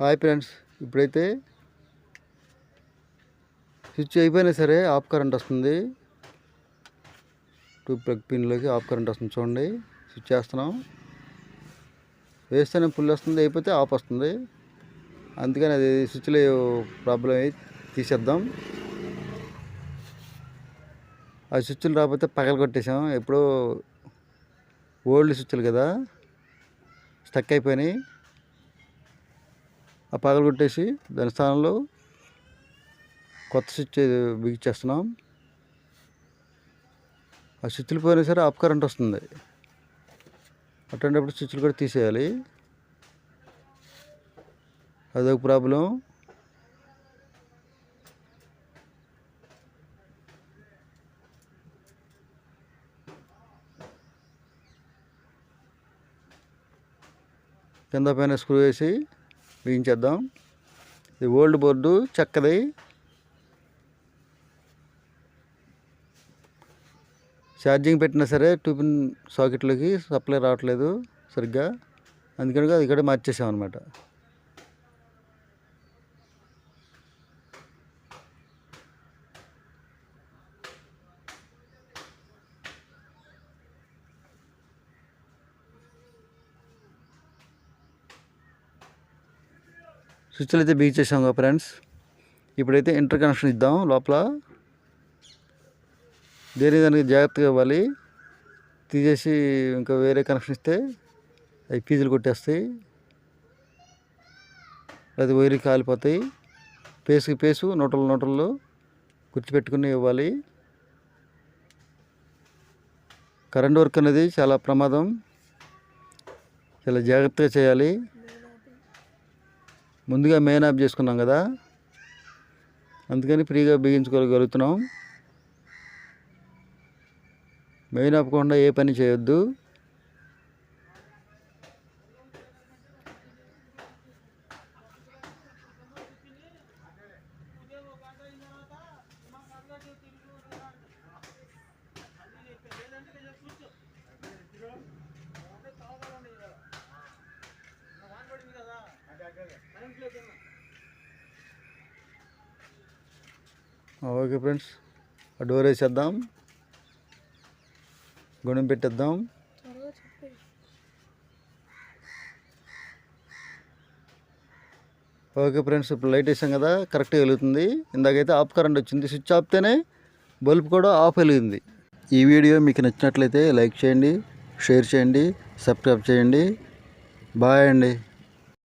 Hi friends ఇప్పుడైతే switch అయిపోయినా సరే ఆఫ్ కరెంట్ వస్తుంది. టూ ప్లగ్ పిన్లోకి ఆఫ్ కరెంట్ వస్తుంది చూడండి. స్విచ్ వేస్తున్నాం వేస్తేనే ఫుల్ వస్తుంది అయిపోతే ఆఫ్ వస్తుంది. అందుకని అది స్విచ్లో ప్రాబ్లం అయ్యి తీసేద్దాం. ఆ స్విచ్లు రాకపోతే పగల కొట్టేసాం. ఎప్పుడో ఓల్డ్ స్విచ్లు కదా స్టక్ అయిపోయినాయి. ఆ పగలు కొట్టేసి దాని స్థానంలో కొత్త స్విచ్ బిగించేస్తున్నాం ఆ స్విచ్లు పోయినా సరే ఆఫ్ కరెంట్ వస్తుంది. అటువంటిప్పుడు స్విచ్లు కూడా తీసేయాలి. అదొక ప్రాబ్లం. కింద పైన స్క్రూ వేసి వేయించేద్దాం ఇది ఓల్డ్ బోర్డు చెక్కది. ఛార్జింగ్ పెట్టినా సరే టూ పిన్ సాకెట్లోకి సప్లై రావట్లేదు సరిగ్గా. అందుకని అది ఇక్కడ మార్చేసాం అనమాట స్విచ్లు అయితే బిగించేసాం కదా ఫ్రెండ్స్ ఇప్పుడైతే ఇంటర్ కనెక్షన్ ఇద్దాం లోపల. దేని దానికి జాగ్రత్తగా ఇవ్వాలి? తీసేసి ఇంకా వేరే కనెక్షన్ ఇస్తే అవి ఫీజులు కొట్టేస్తాయి. అది వైర్లు కాలిపోతాయి. పేసుకి పేసు నూటలు నోటల్లో గుర్తుపెట్టుకుని ఇవ్వాలి. కరెంట్ వర్క్ అనేది చాలా ప్రమాదం. చాలా జాగ్రత్తగా చేయాలి. ముందుగా మెయిన్ ఆఫ్ చేసుకున్నాం కదా. అందుకని ఫ్రీగా బిగించుకోగలుగుతున్నాం. మెయిన్ ఆపకుండా ఏ పని చేయొద్దు. ఓకే ఫ్రెండ్స్ ఆ డోర్ వేసేద్దాం. గుణం పెట్టేద్దాం. ఓకే ఫ్రెండ్స్ ఇప్పుడు లైట్ వేసాం కదా కరెక్ట్గా వెలుగుతుంది. ఇందాకైతే ఆఫ్ కరెంట్ వచ్చింది స్విచ్ ఆపితేనే బల్బ్ కూడా ఆఫ్ వెలిగింది. ఈ వీడియో మీకు నచ్చినట్లయితే లైక్ చేయండి షేర్ చేయండి సబ్స్క్రైబ్ చేయండి. బాయ్ అండి.